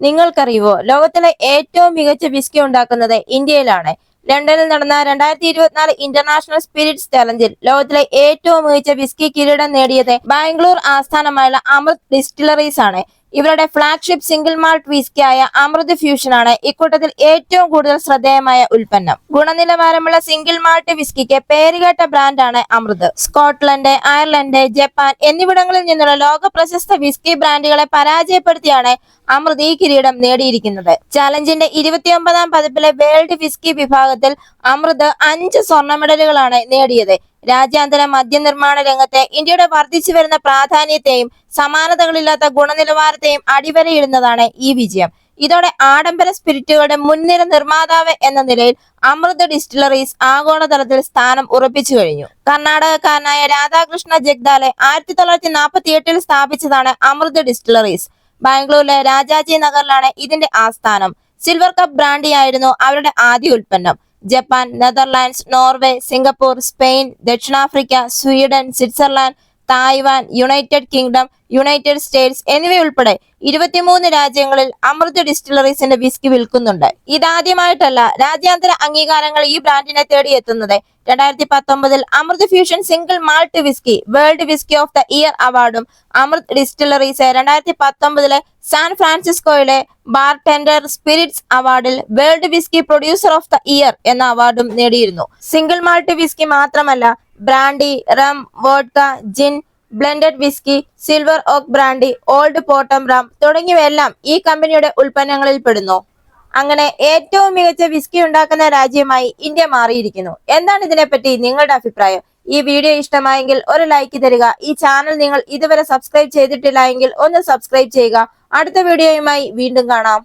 നിങ്ങൾക്കറിയുവോ? ലോകത്തിലെ ഏറ്റവും മികച്ച വിസ്കി ഉണ്ടാക്കുന്നത് ഇന്ത്യയിലാണ്. ലണ്ടനിൽ നടന്ന രണ്ടായിരത്തി ഇരുപത്തിനാല് ഇന്റർനാഷണൽ സ്പിരിറ്റ്സ് ചലഞ്ചിൽ ലോകത്തിലെ ഏറ്റവും മികച്ച വിസ്കി കിരീടം നേടിയത് ബാംഗ്ലൂർ ആസ്ഥാനമായുള്ള അമൃത് ഡിസ്റ്റിലറീസ് ആണ്. ഇവരുടെ ഫ്ളാഗ്ഷിപ്പ് സിംഗിൾ മാൾട്ട് ആയ അമൃത് ഫ്യൂഷൻ ആണ് ഇക്കൂട്ടത്തിൽ ഏറ്റവും കൂടുതൽ ശ്രദ്ധേയമായ ഉൽപ്പന്നം. ഗുണനിലവാരമുള്ള സിംഗിൾ മാൾട്ട് വിസ്കിക്ക് പേരുകേട്ട ബ്രാൻഡാണ് അമൃത്. സ്കോട്ട്ലൻഡ് അയർലൻഡ് ജപ്പാൻ എന്നിവിടങ്ങളിൽ നിന്നുള്ള ലോക പ്രശസ്ത വിസ്കി ബ്രാൻഡുകളെ പരാജയപ്പെടുത്തിയാണ് അമൃത് ഈ കിരീടം നേടിയിരിക്കുന്നത്. ചലഞ്ചിന്റെ ഇരുപത്തിയൊമ്പതാം പതിപ്പിലെ വേൾഡ് വിസ്കി വിഭാഗത്തിൽ അമൃത് അഞ്ച് സ്വർണ മെഡലുകളാണ് നേടിയത്. രാജ്യാന്തര മദ്യനിർമ്മാണ രംഗത്തെ ഇന്ത്യയുടെ വർദ്ധിച്ചു വരുന്ന പ്രാധാന്യത്തെയും സമാനതകളില്ലാത്ത ഗുണനിലവാരത്തെയും അടിവരയിടുന്നതാണ് ഈ വിജയം. ഇതോടെ ആഡംബര സ്പിരിറ്റുകളുടെ മുൻനിര നിർമ്മാതാവ് എന്ന നിലയിൽ അമൃത് ഡിസ്റ്റിലറീസ് ആഗോളതലത്തിൽ സ്ഥാനം ഉറപ്പിച്ചു കഴിഞ്ഞു. കർണാടകക്കാരനായ രാധാകൃഷ്ണ ജഗ്ദാലെ ആയിരത്തി തൊള്ളായിരത്തി നാൽപ്പത്തി എട്ടിൽ സ്ഥാപിച്ചതാണ് അമൃത് ഡിസ്റ്റിലറീസ്. ബാംഗ്ലൂരിലെ രാജാജി നഗറിലാണ് ഇതിന്റെ ആസ്ഥാനം. സിൽവർ കപ്പ് ബ്രാൻഡിയായിരുന്നു അവരുടെ ആദ്യ ഉൽപ്പന്നം. Japan Netherlands Norway Singapore Spain ദക്ഷിണാഫ്രിക്ക Sweden Switzerland Taiwan United Kingdom United States എന്നിവയുൾപ്പെടെ ഇരുപത്തിമൂന്ന് രാജ്യങ്ങളിൽ അമൃത് ഡിസ്റ്റിലറീസിന്റെ വിസ്കി വിൽക്കുന്നുണ്ട്. ഇതാദ്യമായിട്ടല്ല രാജ്യാന്തര അംഗീകാരങ്ങൾ ഈ ബ്രാൻഡിനെ തേടി എത്തുന്നത്. രണ്ടായിരത്തി പത്തൊമ്പതിൽ Amrut fusion single malt whisky world whisky of the year അവാർഡും അമൃത് ഡിസ്റ്റിലറീസ് രണ്ടായിരത്തി പത്തൊമ്പതിലെ സാൻ ഫ്രാൻസിസ്കോയിലെ bartender spirits അവാർഡിൽ world whisky producer of the year എന്ന അവാർഡും നേടിയിരുന്നു. സിംഗിൾ മാൾട്ട് വിസ്കി മാത്രമല്ല brandy rum vodka gin blended whisky silver oak brandy old പോട്ടം rum തുടങ്ങിയവയെല്ലാം ഈ കമ്പനിയുടെ ഉൽപ്പന്നങ്ങളിൽ പെടുന്നു. അങ്ങനെ ഏറ്റവും മികച്ച വിസ്കി ഉണ്ടാക്കുന്ന രാജ്യമായി ഇന്ത്യ മാറിയിരിക്കുന്നു. എന്താണ് ഇതിനെപ്പറ്റി നിങ്ങളുടെ അഭിപ്രായം? ഈ വീഡിയോ ഇഷ്ടമായെങ്കിൽ ഒരു ലൈക്ക് തരിക. ഈ ചാനൽ നിങ്ങൾ ഇതുവരെ സബ്സ്ക്രൈബ് ചെയ്തിട്ടില്ല ഒന്ന് സബ്സ്ക്രൈബ് ചെയ്യുക. അടുത്ത വീഡിയോയുമായി വീണ്ടും കാണാം.